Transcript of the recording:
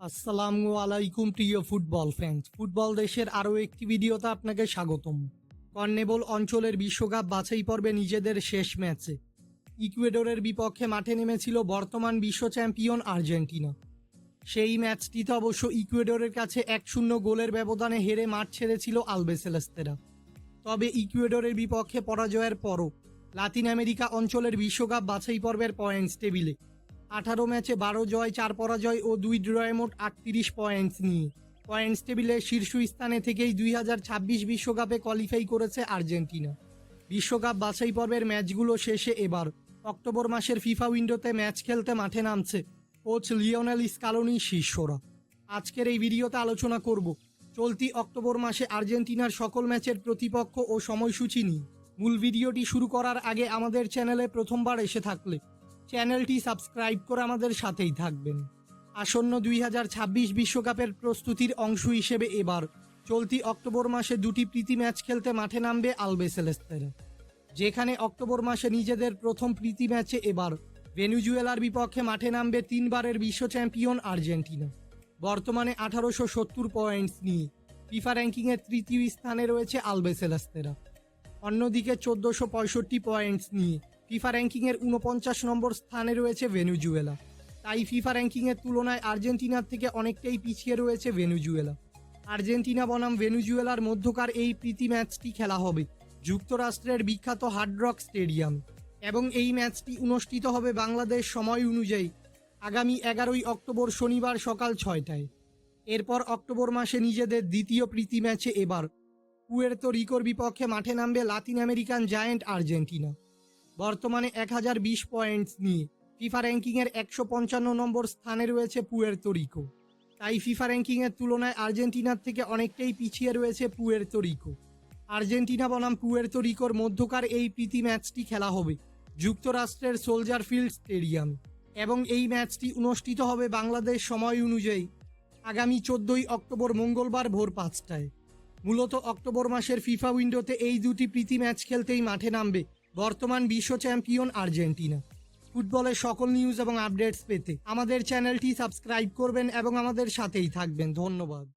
আসসালামু আলাইকুম, প্রিয় ফুটবল ফ্যান্স ফুটবল দেশের আরও একটি ভিডিওতে আপনাকে স্বাগতম। কর্নেবল অঞ্চলের বিশ্বকাপ বাছাই পর্বে নিজেদের শেষ ম্যাচে। ইকুয়েডরের বিপক্ষে মাঠে নেমেছিল বর্তমান বিশ্ব চ্যাম্পিয়ন আর্জেন্টিনা। সেই ম্যাচটিতে অবশ্য ইকুয়েডরের কাছে এক শূন্য গোলের ব্যবধানে হেরে মাঠ ছেড়েছিল আলবেসেলেস্তেরা তবে ইকুয়েডরের বিপক্ষে পরাজয়ের পরও লাতিন আমেরিকা অঞ্চলের বিশ্বকাপ বাছাই পর্বের পয়েন্টস টেবিলে আঠারো ম্যাচে বারো জয়, চার পরাজয় ও দুই ড্রয়ে মোট আটত্রিশ পয়েন্টস নিয়ে। পয়েন্টস টেবিলে শীর্ষস্থানে থেকেই দুই হাজার ছাব্বিশ বিশ্বকাপে কোয়ালিফাই করেছে আর্জেন্টিনা। বিশ্বকাপ বাছাই পর্বের ম্যাচগুলো শেষে এবার, অক্টোবর মাসের ফিফা উইন্ডোতে ম্যাচ খেলতে মাঠে নামছে কোচ লিওনেল স্কালোনি শিষ্যরা। আজকের এই ভিডিওতে আলোচনা করব চলতি অক্টোবর মাসে আর্জেন্টিনার সকল ম্যাচের প্রতিপক্ষ ও সময়সূচি নিয়ে। মূল ভিডিওটি শুরু করার আগে আমাদের চ্যানেলে প্রথমবার এসে থাকলে চ্যানেলটি সাবস্ক্রাইব করে আমাদের সাথেই থাকবেন। আসন্ন দুই বিশ্বকাপের প্রস্তুতির অংশ হিসেবে এবার চলতি অক্টোবর মাসে দুটি প্রীতি ম্যাচ খেলতে মাঠে নামবে আলবেসেলেস্তেরা যেখানে অক্টোবর মাসে নিজেদের প্রথম প্রীতি ম্যাচে এবার ভেনুজুয়েলার বিপক্ষে মাঠে নামবে তিনবারের বিশ্ব চ্যাম্পিয়ন আর্জেন্টিনা। বর্তমানে আঠারোশো সত্তর পয়েন্টস নিয়ে ফিফা র্যাঙ্কিংয়ের তৃতীয় স্থানে রয়েছে আলবেসেলাস্তেরা অন্যদিকে চোদ্দোশো পঁয়ষট্টি পয়েন্টস নিয়ে ফিফা র্যাঙ্কিংয়ের উনপঞ্চাশ নম্বর স্থানে রয়েছে ভেনুজুয়েলা। তাই ফিফা র্যাঙ্কিংয়ের তুলনায় আর্জেন্টিনার থেকে অনেকটাই পিছিয়ে রয়েছে ভেনুজুয়েলা। আর্জেন্টিনা বনাম ভেনুজুয়েলার মধ্যকার এই প্রীতি ম্যাচটি খেলা হবে যুক্তরাষ্ট্রের বিখ্যাত হার্ড রক স্টেডিয়াম এবং এই ম্যাচটি অনুষ্ঠিত হবে বাংলাদেশ সময় অনুযায়ী আগামী এগারোই অক্টোবর শনিবার সকাল ছয়টায়। এরপর অক্টোবর মাসে নিজেদের দ্বিতীয় প্রীতি ম্যাচে এবার পুয়ের্তো রিকোর বিপক্ষে মাঠে নামবে লাতিন আমেরিকান জায়েন্ট আর্জেন্টিনা। বর্তমানে এক হাজার বিশ পয়েন্টস নিয়ে। ফিফা র্যাঙ্কিংয়ের একশো পঞ্চান্ন নম্বর স্থানে রয়েছে পুয়ের্তো রিকো তাই ফিফা র্যাঙ্কিংয়ের তুলনায় আর্জেন্টিনার থেকে অনেকটাই পিছিয়ে রয়েছে পুয়ের্তো রিকো আর্জেন্টিনা বনাম পুয়ের্তো রিকোর মধ্যকার এই প্রীতি ম্যাচটি খেলা হবে যুক্তরাষ্ট্রের সোলজার ফিল্ড স্টেডিয়াম এবং এই ম্যাচটি অনুষ্ঠিত হবে বাংলাদেশ সময় অনুযায়ী আগামী চোদ্দই অক্টোবর মঙ্গলবার ভোর পাঁচটায়। মূলত অক্টোবর মাসের ফিফা উইন্ডোতে এই দুটি প্রীতি ম্যাচ খেলতেই মাঠে নামবে বর্তমান বিশ্ব চ্যাম্পিয়ন আর্জেন্টিনা। ফুটবলের সকল নিউজ এবং আপডেটস পেতে আমাদের চ্যানেলটি সাবস্ক্রাইব করবেন এবং আমাদের সাথেই থাকবেন। ধন্যবাদ।